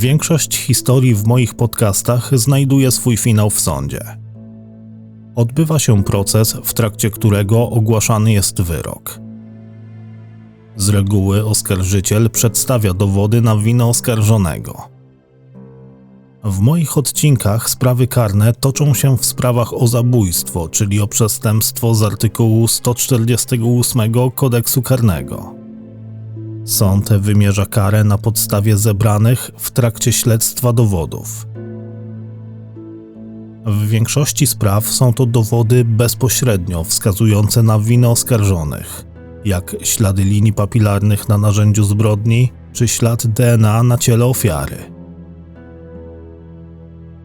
Większość historii w moich podcastach znajduje swój finał w sądzie. Odbywa się proces, w trakcie którego ogłaszany jest wyrok. Z reguły oskarżyciel przedstawia dowody na winę oskarżonego. W moich odcinkach sprawy karne toczą się w sprawach o zabójstwo, czyli o przestępstwo z artykułu 148 kodeksu karnego. Sąd wymierza karę na podstawie zebranych w trakcie śledztwa dowodów. W większości spraw są to dowody bezpośrednio wskazujące na winę oskarżonych, jak ślady linii papilarnych na narzędziu zbrodni czy ślad DNA na ciele ofiary.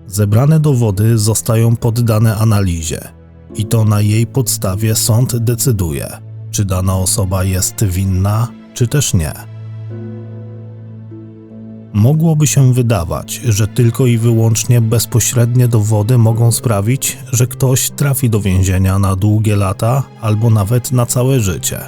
Zebrane dowody zostają poddane analizie i to na jej podstawie sąd decyduje, czy dana osoba jest winna, czy też nie. Mogłoby się wydawać, że tylko i wyłącznie bezpośrednie dowody mogą sprawić, że ktoś trafi do więzienia na długie lata albo nawet na całe życie.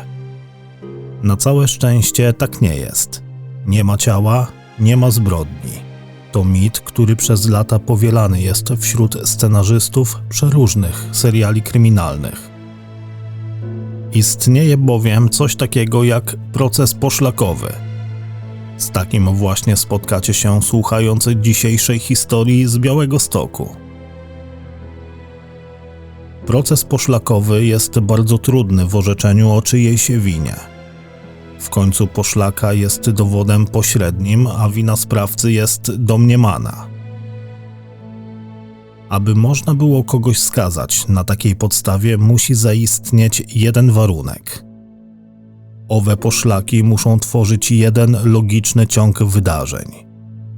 Na całe szczęście tak nie jest. Nie ma ciała, nie ma zbrodni. To mit, który przez lata powielany jest wśród scenarzystów przeróżnych seriali kryminalnych. Istnieje bowiem coś takiego jak proces poszlakowy. Z takim właśnie spotkacie się słuchając dzisiejszej historii z Białego Stoku. Proces poszlakowy jest bardzo trudny w orzeczeniu o czyjejś winie. W końcu poszlaka jest dowodem pośrednim, a wina sprawcy jest domniemana. Aby można było kogoś skazać na takiej podstawie, musi zaistnieć jeden warunek. Owe poszlaki muszą tworzyć jeden logiczny ciąg wydarzeń.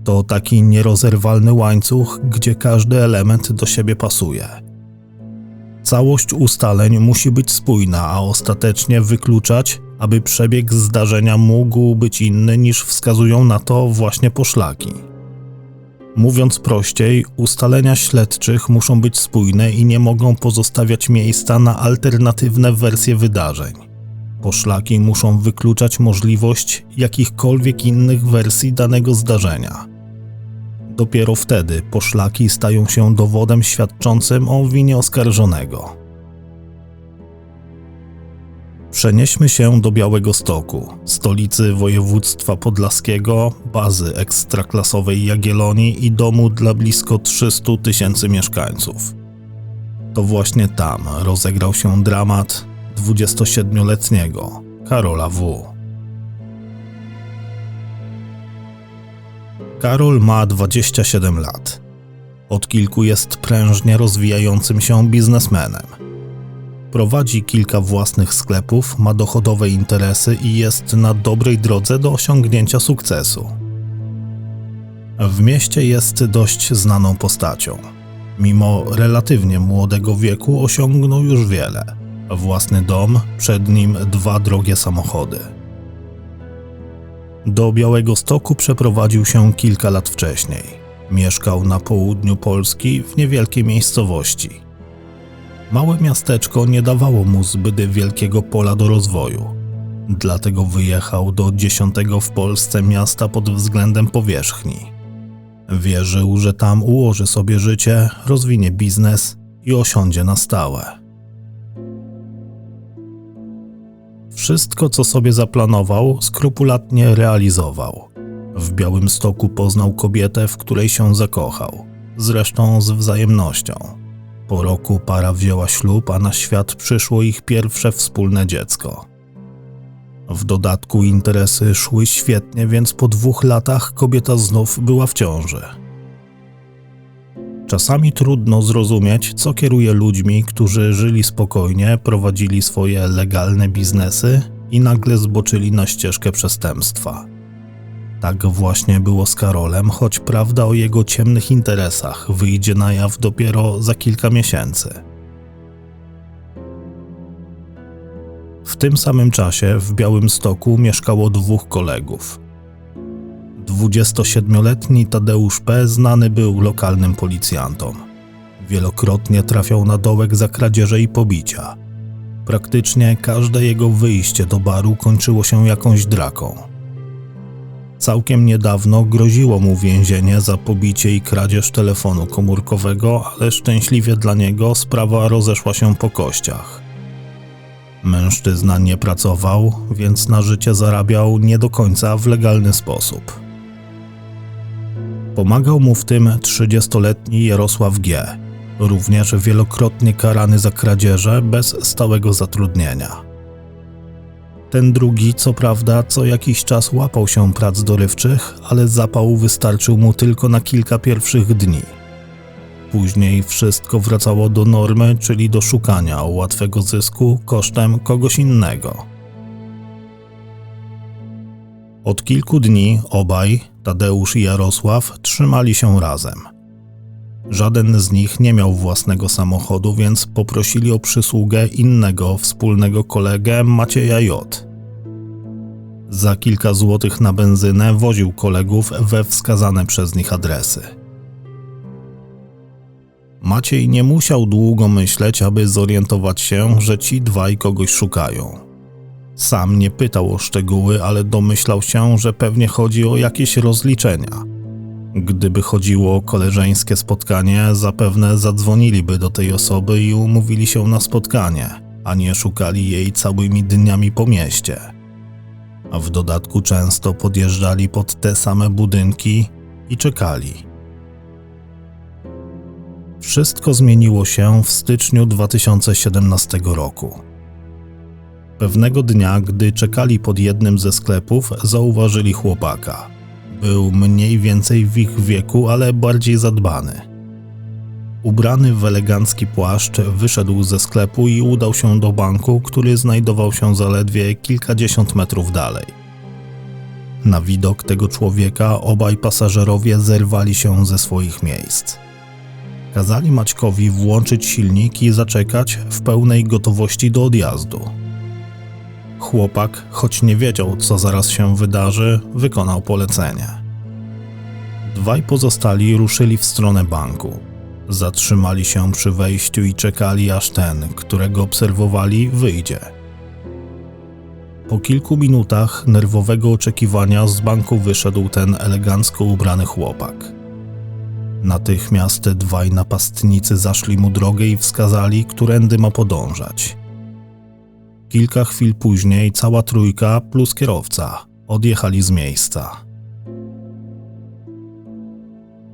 To taki nierozerwalny łańcuch, gdzie każdy element do siebie pasuje. Całość ustaleń musi być spójna, a ostatecznie wykluczać, aby przebieg zdarzenia mógł być inny niż wskazują na to właśnie poszlaki. Mówiąc prościej, ustalenia śledczych muszą być spójne i nie mogą pozostawiać miejsca na alternatywne wersje wydarzeń. Poszlaki muszą wykluczać możliwość jakichkolwiek innych wersji danego zdarzenia. Dopiero wtedy poszlaki stają się dowodem świadczącym o winie oskarżonego. Przenieśmy się do Białego Stoku, stolicy województwa podlaskiego, bazy ekstraklasowej Jagiellonii i domu dla blisko 300 tysięcy mieszkańców. To właśnie tam rozegrał się dramat 27-letniego Karola W. Karol ma 27 lat. Od kilku jest prężnie rozwijającym się biznesmenem Prowadzi kilka własnych sklepów, ma dochodowe interesy i jest na dobrej drodze do osiągnięcia sukcesu. W mieście jest dość znaną postacią. Mimo relatywnie młodego wieku osiągnął już wiele. Własny dom, przed nim dwa drogie samochody. Do Białego Stoku przeprowadził się kilka lat wcześniej. Mieszkał na południu Polski w niewielkiej miejscowości Małe miasteczko nie dawało mu zbyt wielkiego pola do rozwoju. Dlatego wyjechał do dziesiątego w Polsce miasta pod względem powierzchni. Wierzył, że tam ułoży sobie życie, rozwinie biznes i osiądzie na stałe. Wszystko, co sobie zaplanował, skrupulatnie realizował. W Białym Stoku poznał kobietę, w której się zakochał, zresztą z wzajemnością. Po roku para wzięła ślub, a na świat przyszło ich pierwsze wspólne dziecko. W dodatku interesy szły świetnie, więc po dwóch latach kobieta znów była w ciąży. Czasami trudno zrozumieć, co kieruje ludźmi, którzy żyli spokojnie, prowadzili swoje legalne biznesy i nagle zboczyli na ścieżkę przestępstwa. Tak właśnie było z Karolem, choć prawda o jego ciemnych interesach wyjdzie na jaw dopiero za kilka miesięcy. W tym samym czasie w Białym Stoku mieszkało dwóch kolegów. 27-letni Tadeusz P. znany był lokalnym policjantom. Wielokrotnie trafiał na dołek za kradzieże i pobicia. Praktycznie każde jego wyjście do baru kończyło się jakąś draką. Całkiem niedawno groziło mu więzienie za pobicie i kradzież telefonu komórkowego, ale szczęśliwie dla niego sprawa rozeszła się po kościach. Mężczyzna nie pracował, więc na życie zarabiał nie do końca w legalny sposób. Pomagał mu w tym 30-letni Jarosław G., również wielokrotnie karany za kradzieże bez stałego zatrudnienia. Ten drugi, co prawda, co jakiś czas łapał się prac dorywczych, ale zapał wystarczył mu tylko na kilka pierwszych dni. Później wszystko wracało do normy, czyli do szukania łatwego zysku kosztem kogoś innego. Od kilku dni obaj, Tadeusz i Jarosław, trzymali się razem. Żaden z nich nie miał własnego samochodu, więc poprosili o przysługę innego wspólnego kolegę Macieja J. Za kilka złotych na benzynę woził kolegów we wskazane przez nich adresy. Maciej nie musiał długo myśleć, aby zorientować się, że ci dwaj kogoś szukają. Sam nie pytał o szczegóły, ale domyślał się, że pewnie chodzi o jakieś rozliczenia. Gdyby chodziło o koleżeńskie spotkanie, zapewne zadzwoniliby do tej osoby i umówili się na spotkanie, a nie szukali jej całymi dniami po mieście. A w dodatku często podjeżdżali pod te same budynki i czekali. Wszystko zmieniło się w styczniu 2017 roku. Pewnego dnia, gdy czekali pod jednym ze sklepów, zauważyli chłopaka. Był mniej więcej w ich wieku, ale bardziej zadbany. Ubrany w elegancki płaszcz, wyszedł ze sklepu i udał się do banku, który znajdował się zaledwie kilkadziesiąt metrów dalej. Na widok tego człowieka obaj pasażerowie zerwali się ze swoich miejsc. Kazali Maćkowi włączyć silnik i zaczekać w pełnej gotowości do odjazdu. Chłopak, choć nie wiedział, co zaraz się wydarzy, wykonał polecenie. Dwaj pozostali ruszyli w stronę banku. Zatrzymali się przy wejściu i czekali, aż ten, którego obserwowali, wyjdzie. Po kilku minutach nerwowego oczekiwania z banku wyszedł ten elegancko ubrany chłopak. Natychmiast dwaj napastnicy zaszli mu drogę i wskazali, którędy ma podążać. Kilka chwil później cała trójka plus kierowca odjechali z miejsca.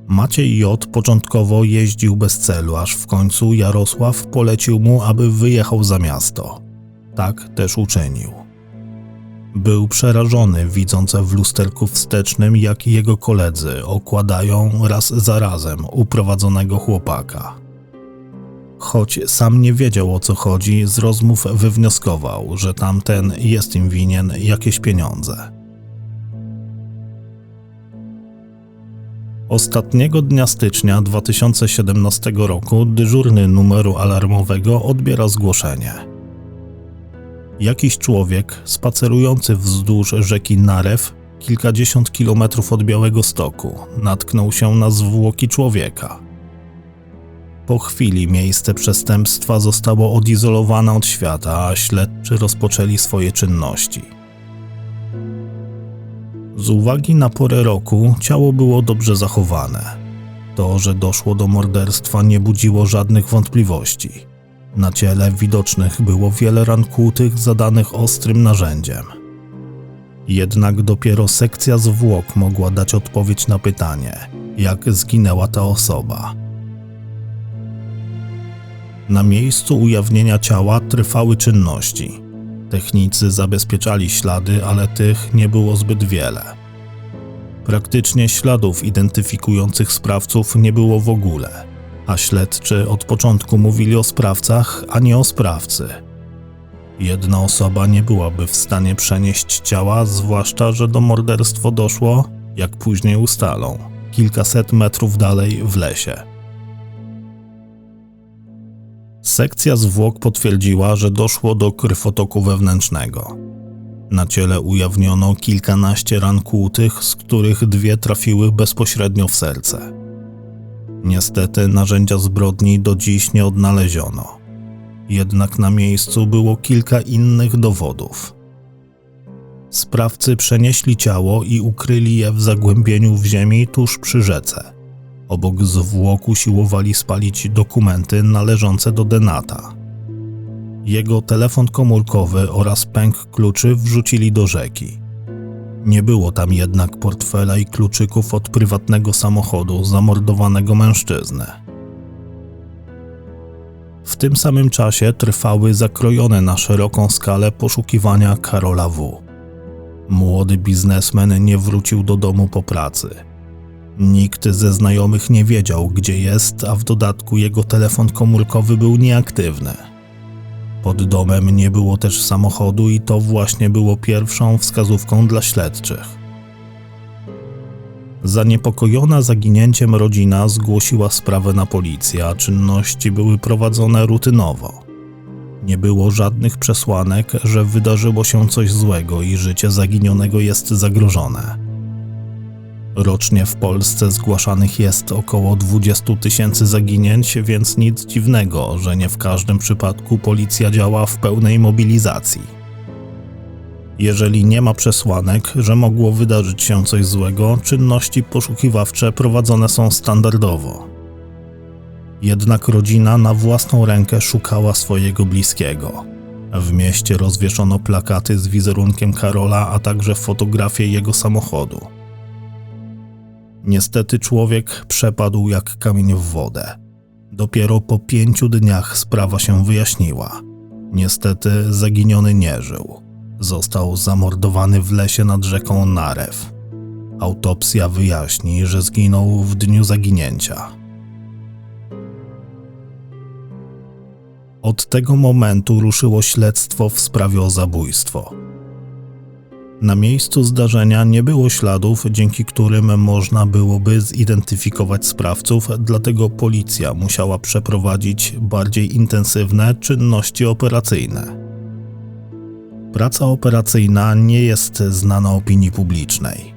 Maciej J. początkowo jeździł bez celu, aż w końcu Jarosław polecił mu, aby wyjechał za miasto. Tak też uczynił. Był przerażony, widząc w lusterku wstecznym, jak jego koledzy okładają raz za razem uprowadzonego chłopaka. Choć sam nie wiedział o co chodzi, z rozmów wywnioskował, że tamten jest im winien jakieś pieniądze. Ostatniego dnia stycznia 2017 roku dyżurny numeru alarmowego odbiera zgłoszenie. Jakiś człowiek spacerujący wzdłuż rzeki Narew, kilkadziesiąt kilometrów od Białego Stoku, natknął się na zwłoki człowieka. Po chwili miejsce przestępstwa zostało odizolowane od świata, a śledczy rozpoczęli swoje czynności. Z uwagi na porę roku ciało było dobrze zachowane. To, że doszło do morderstwa, nie budziło żadnych wątpliwości. Na ciele widocznych było wiele ran kłutych zadanych ostrym narzędziem. Jednak dopiero sekcja zwłok mogła dać odpowiedź na pytanie, jak zginęła ta osoba. Na miejscu ujawnienia ciała trwały czynności. Technicy zabezpieczali ślady, ale tych nie było zbyt wiele. Praktycznie śladów identyfikujących sprawców nie było w ogóle, a śledczy od początku mówili o sprawcach, a nie o sprawcy. Jedna osoba nie byłaby w stanie przenieść ciała, zwłaszcza, że do morderstwa doszło, jak później ustalą, kilkaset metrów dalej w lesie. Sekcja zwłok potwierdziła, że doszło do krwotoku wewnętrznego. Na ciele ujawniono kilkanaście ran kłutych, z których dwie trafiły bezpośrednio w serce. Niestety narzędzia zbrodni do dziś nie odnaleziono. Jednak na miejscu było kilka innych dowodów. Sprawcy przenieśli ciało i ukryli je w zagłębieniu w ziemi tuż przy rzece. Obok zwłoku siłowali spalić dokumenty należące do Denata. Jego telefon komórkowy oraz pęk kluczy wrzucili do rzeki. Nie było tam jednak portfela i kluczyków od prywatnego samochodu zamordowanego mężczyzny. W tym samym czasie trwały zakrojone na szeroką skalę poszukiwania Karola W. Młody biznesmen nie wrócił do domu po pracy. Nikt ze znajomych nie wiedział, gdzie jest, a w dodatku jego telefon komórkowy był nieaktywny. Pod domem nie było też samochodu i to właśnie było pierwszą wskazówką dla śledczych. Zaniepokojona zaginięciem rodzina zgłosiła sprawę na policję, a czynności były prowadzone rutynowo. Nie było żadnych przesłanek, że wydarzyło się coś złego i życie zaginionego jest zagrożone. Rocznie w Polsce zgłaszanych jest około 20 tysięcy zaginięć, więc nic dziwnego, że nie w każdym przypadku policja działa w pełnej mobilizacji. Jeżeli nie ma przesłanek, że mogło wydarzyć się coś złego, czynności poszukiwawcze prowadzone są standardowo. Jednak rodzina na własną rękę szukała swojego bliskiego. W mieście rozwieszono plakaty z wizerunkiem Karola, a także fotografię jego samochodu. Niestety człowiek przepadł jak kamień w wodę. Dopiero po pięciu dniach sprawa się wyjaśniła. Niestety zaginiony nie żył. Został zamordowany w lesie nad rzeką Narew. Autopsja wyjaśni, że zginął w dniu zaginięcia. Od tego momentu ruszyło śledztwo w sprawie o zabójstwo. Na miejscu zdarzenia nie było śladów, dzięki którym można byłoby zidentyfikować sprawców, dlatego policja musiała przeprowadzić bardziej intensywne czynności operacyjne. Praca operacyjna nie jest znana opinii publicznej.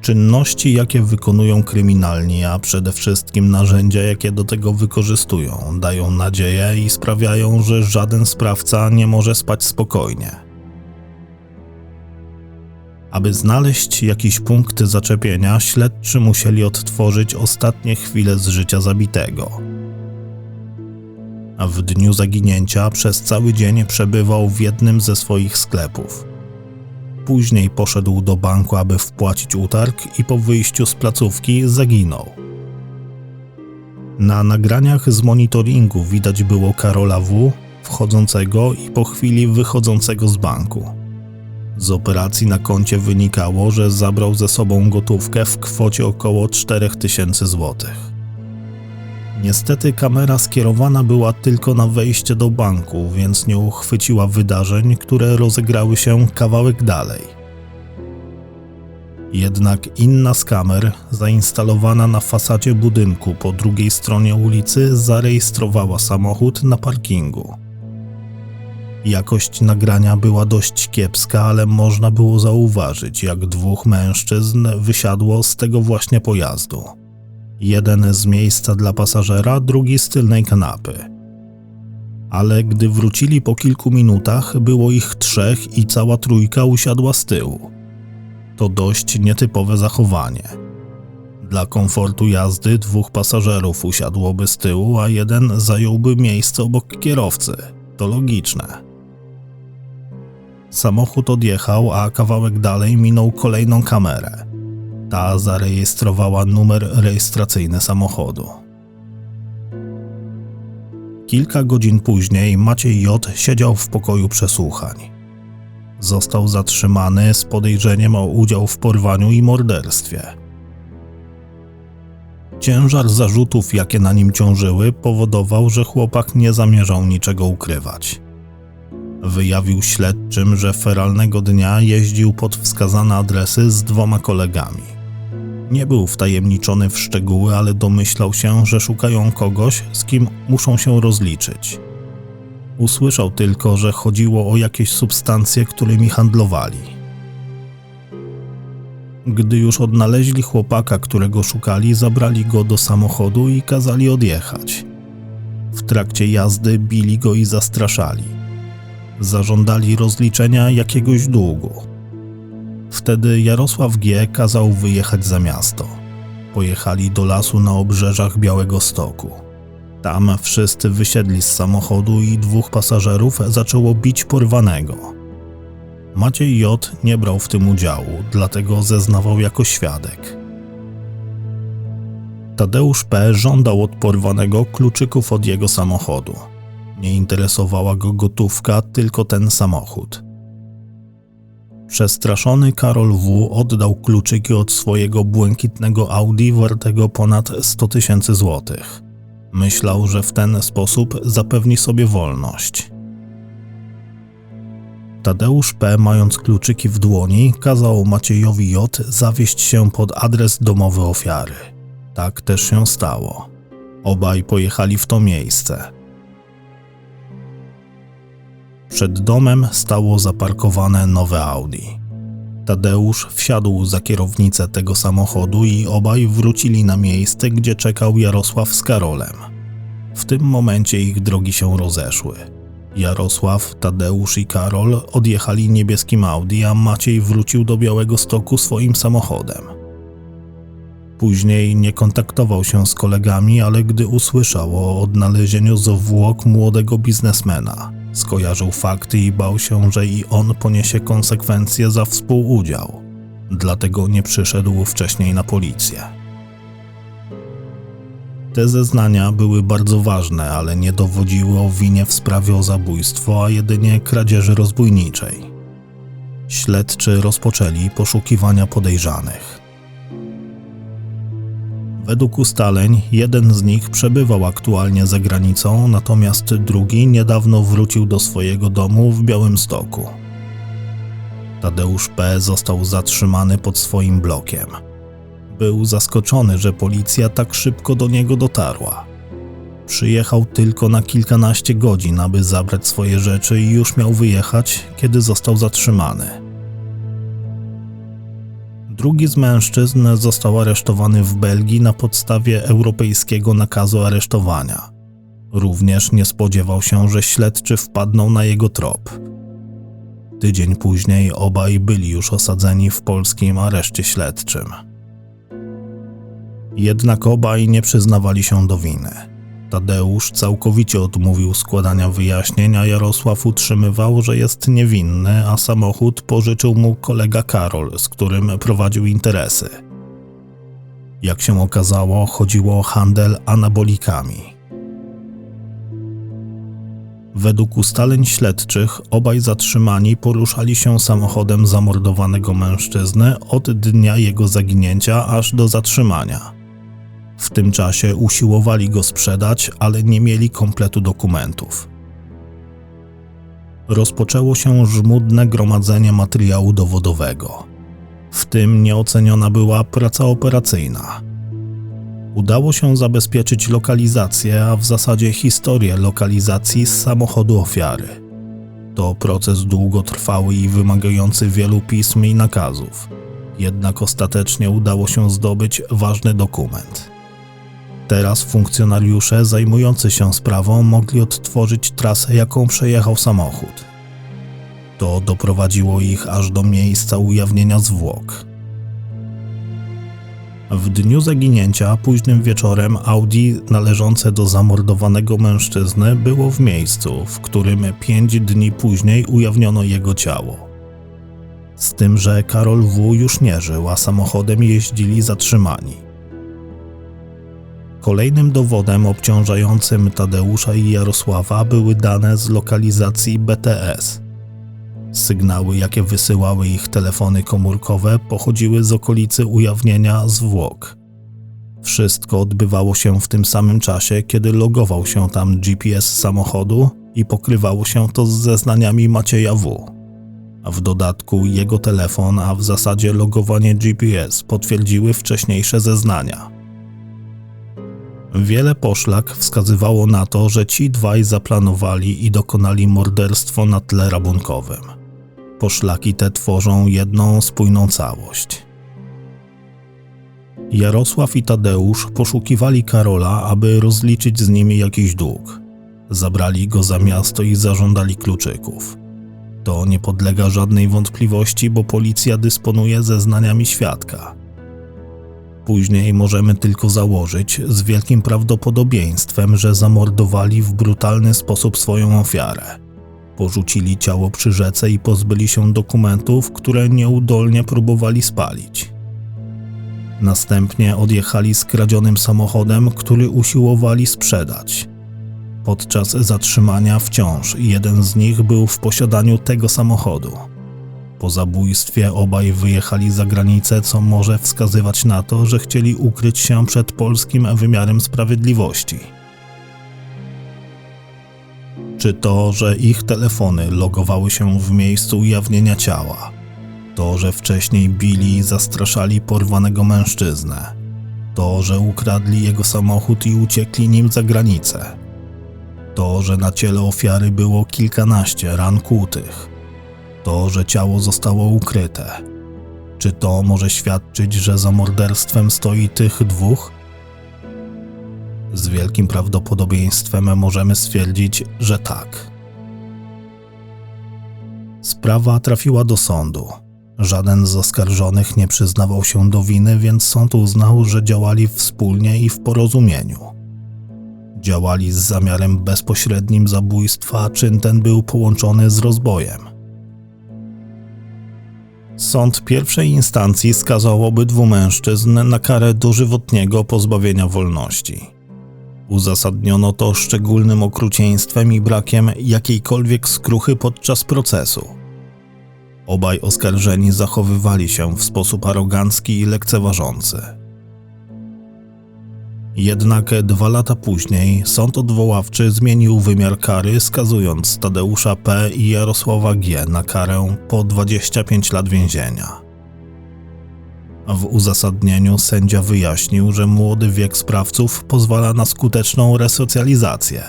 Czynności, jakie wykonują kryminalni, a przede wszystkim narzędzia, jakie do tego wykorzystują, dają nadzieję i sprawiają, że żaden sprawca nie może spać spokojnie. Aby znaleźć jakiś punkt zaczepienia, śledczy musieli odtworzyć ostatnie chwile z życia zabitego. A w dniu zaginięcia przez cały dzień przebywał w jednym ze swoich sklepów. Później poszedł do banku, aby wpłacić utarg i po wyjściu z placówki zaginął. Na nagraniach z monitoringu widać było Karola W. wchodzącego i po chwili wychodzącego z banku. Z operacji na koncie wynikało, że zabrał ze sobą gotówkę w kwocie około 4000 złotych. Niestety kamera skierowana była tylko na wejście do banku, więc nie uchwyciła wydarzeń, które rozegrały się kawałek dalej. Jednak inna z kamer, zainstalowana na fasadzie budynku po drugiej stronie ulicy, zarejestrowała samochód na parkingu. Jakość nagrania była dość kiepska, ale można było zauważyć, jak dwóch mężczyzn wysiadło z tego właśnie pojazdu. Jeden z miejsca dla pasażera, drugi z tylnej kanapy. Ale gdy wrócili po kilku minutach, było ich trzech i cała trójka usiadła z tyłu. To dość nietypowe zachowanie. Dla komfortu jazdy dwóch pasażerów usiadłoby z tyłu, a jeden zająłby miejsce obok kierowcy. To logiczne. Samochód odjechał, a kawałek dalej minął kolejną kamerę. Ta zarejestrowała numer rejestracyjny samochodu. Kilka godzin później Maciej J. siedział w pokoju przesłuchań. Został zatrzymany z podejrzeniem o udział w porwaniu i morderstwie. Ciężar zarzutów, jakie na nim ciążyły, powodował, że chłopak nie zamierzał niczego ukrywać. Wyjawił śledczym, że feralnego dnia jeździł pod wskazane adresy z dwoma kolegami. Nie był wtajemniczony w szczegóły, ale domyślał się, że szukają kogoś, z kim muszą się rozliczyć. Usłyszał tylko, że chodziło o jakieś substancje, którymi handlowali. Gdy już odnaleźli chłopaka, którego szukali, zabrali go do samochodu i kazali odjechać. W trakcie jazdy bili go i zastraszali. Zażądali rozliczenia jakiegoś długu. Wtedy Jarosław G. kazał wyjechać za miasto. Pojechali do lasu na obrzeżach Białego Stoku. Tam wszyscy wysiedli z samochodu i dwóch pasażerów zaczęło bić porwanego. Maciej J. nie brał w tym udziału, dlatego zeznawał jako świadek. Tadeusz P. żądał od porwanego kluczyków od jego samochodu. Nie interesowała go gotówka, tylko ten samochód. Przestraszony Karol W. oddał kluczyki od swojego błękitnego Audi wartego ponad 100 tysięcy złotych. Myślał, że w ten sposób zapewni sobie wolność. Tadeusz P., mając kluczyki w dłoni, kazał Maciejowi J. zawieźć się pod adres domowy ofiary. Tak też się stało. Obaj pojechali w to miejsce. Przed domem stało zaparkowane nowe Audi. Tadeusz wsiadł za kierownicę tego samochodu i obaj wrócili na miejsce, gdzie czekał Jarosław z Karolem. W tym momencie ich drogi się rozeszły. Jarosław, Tadeusz i Karol odjechali niebieskim Audi, a Maciej wrócił do Białego Stoku swoim samochodem. Później nie kontaktował się z kolegami, ale gdy usłyszał o odnalezieniu zwłok młodego biznesmena, skojarzył fakty i bał się, że i on poniesie konsekwencje za współudział. Dlatego nie przyszedł wcześniej na policję. Te zeznania były bardzo ważne, ale nie dowodziły o winie w sprawie o zabójstwo, a jedynie kradzieży rozbójniczej. Śledczy rozpoczęli poszukiwania podejrzanych. Według ustaleń jeden z nich przebywał aktualnie za granicą, natomiast drugi niedawno wrócił do swojego domu w Białymstoku. Tadeusz P. został zatrzymany pod swoim blokiem. Był zaskoczony, że policja tak szybko do niego dotarła. Przyjechał tylko na kilkanaście godzin, aby zabrać swoje rzeczy i już miał wyjechać, kiedy został zatrzymany. Drugi z mężczyzn został aresztowany w Belgii na podstawie europejskiego nakazu aresztowania. Również nie spodziewał się, że śledczy wpadną na jego trop. Tydzień później obaj byli już osadzeni w polskim areszcie śledczym. Jednak obaj nie przyznawali się do winy. Tadeusz całkowicie odmówił składania wyjaśnień, a Jarosław utrzymywał, że jest niewinny, a samochód pożyczył mu kolega Karol, z którym prowadził interesy. Jak się okazało, chodziło o handel anabolikami. Według ustaleń śledczych, obaj zatrzymani poruszali się samochodem zamordowanego mężczyzny od dnia jego zaginięcia aż do zatrzymania. W tym czasie usiłowali go sprzedać, ale nie mieli kompletu dokumentów. Rozpoczęło się żmudne gromadzenie materiału dowodowego. W tym nieoceniona była praca operacyjna. Udało się zabezpieczyć lokalizację, a w zasadzie historię lokalizacji z samochodu ofiary. To proces długotrwały i wymagający wielu pism i nakazów. Jednak ostatecznie udało się zdobyć ważny dokument. Teraz funkcjonariusze zajmujący się sprawą mogli odtworzyć trasę, jaką przejechał samochód. To doprowadziło ich aż do miejsca ujawnienia zwłok. W dniu zaginięcia, późnym wieczorem, Audi należące do zamordowanego mężczyzny było w miejscu, w którym pięć dni później ujawniono jego ciało. Z tym, że Karol W. już nie żył, a samochodem jeździli zatrzymani. Kolejnym dowodem obciążającym Tadeusza i Jarosława były dane z lokalizacji BTS. Sygnały, jakie wysyłały ich telefony komórkowe, pochodziły z okolicy ujawnienia zwłok. Wszystko odbywało się w tym samym czasie, kiedy logował się tam GPS samochodu i pokrywało się to z zeznaniami Macieja W. A w dodatku jego telefon, a w zasadzie logowanie GPS potwierdziły wcześniejsze zeznania. Wiele poszlak wskazywało na to, że ci dwaj zaplanowali i dokonali morderstwo na tle rabunkowym. Poszlaki te tworzą jedną spójną całość. Jarosław i Tadeusz poszukiwali Karola, aby rozliczyć z nimi jakiś dług. Zabrali go za miasto i zażądali kluczyków. To nie podlega żadnej wątpliwości, bo policja dysponuje zeznaniami świadka. Później możemy tylko założyć z wielkim prawdopodobieństwem, że zamordowali w brutalny sposób swoją ofiarę. Porzucili ciało przy rzece i pozbyli się dokumentów, które nieudolnie próbowali spalić. Następnie odjechali skradzionym samochodem, który usiłowali sprzedać. Podczas zatrzymania wciąż jeden z nich był w posiadaniu tego samochodu. Po zabójstwie. Obaj wyjechali za granicę, co może wskazywać na to, że chcieli ukryć się przed polskim wymiarem sprawiedliwości. Czy to, że ich telefony logowały się w miejscu ujawnienia ciała, to, że wcześniej bili i zastraszali porwanego mężczyznę, to, że ukradli jego samochód i uciekli nim za granicę, to, że na ciele ofiary było kilkanaście ran kłutych, to, że ciało zostało ukryte. Czy to może świadczyć, że za morderstwem stoi tych dwóch? Z wielkim prawdopodobieństwem możemy stwierdzić, że tak. Sprawa trafiła do sądu. Żaden z oskarżonych nie przyznawał się do winy, więc sąd uznał, że działali wspólnie i w porozumieniu. Działali z zamiarem bezpośrednim zabójstwa, czyn ten był połączony z rozbojem. Sąd pierwszej instancji skazał obydwu mężczyzn na karę dożywotniego pozbawienia wolności. Uzasadniono to szczególnym okrucieństwem i brakiem jakiejkolwiek skruchy podczas procesu. Obaj oskarżeni zachowywali się w sposób arogancki i lekceważący. Jednak dwa lata później sąd odwoławczy zmienił wymiar kary, skazując Tadeusza P. i Jarosława G. na karę po 25 lat więzienia. W uzasadnieniu sędzia wyjaśnił, że młody wiek sprawców pozwala na skuteczną resocjalizację.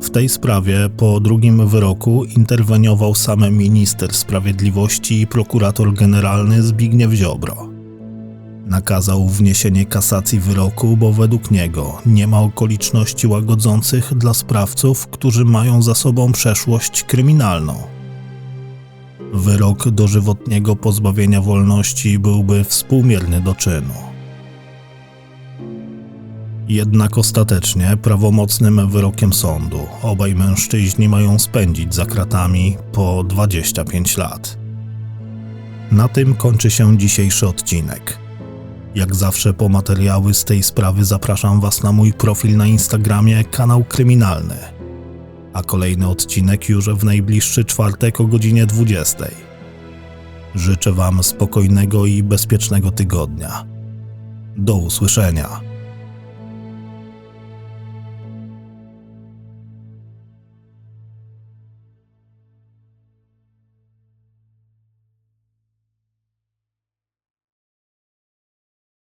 W tej sprawie po drugim wyroku interweniował sam minister sprawiedliwości i prokurator generalny Zbigniew Ziobro. Nakazał wniesienie kasacji wyroku, bo według niego nie ma okoliczności łagodzących dla sprawców, którzy mają za sobą przeszłość kryminalną. Wyrok dożywotniego pozbawienia wolności byłby współmierny do czynu. Jednak ostatecznie prawomocnym wyrokiem sądu obaj mężczyźni mają spędzić za kratami po 25 lat. Na tym kończy się dzisiejszy odcinek. Jak zawsze po materiały z tej sprawy zapraszam Was na mój profil na Instagramie kanał kryminalny. A kolejny odcinek już w najbliższy czwartek o godzinie 20. Życzę Wam spokojnego i bezpiecznego tygodnia. Do usłyszenia.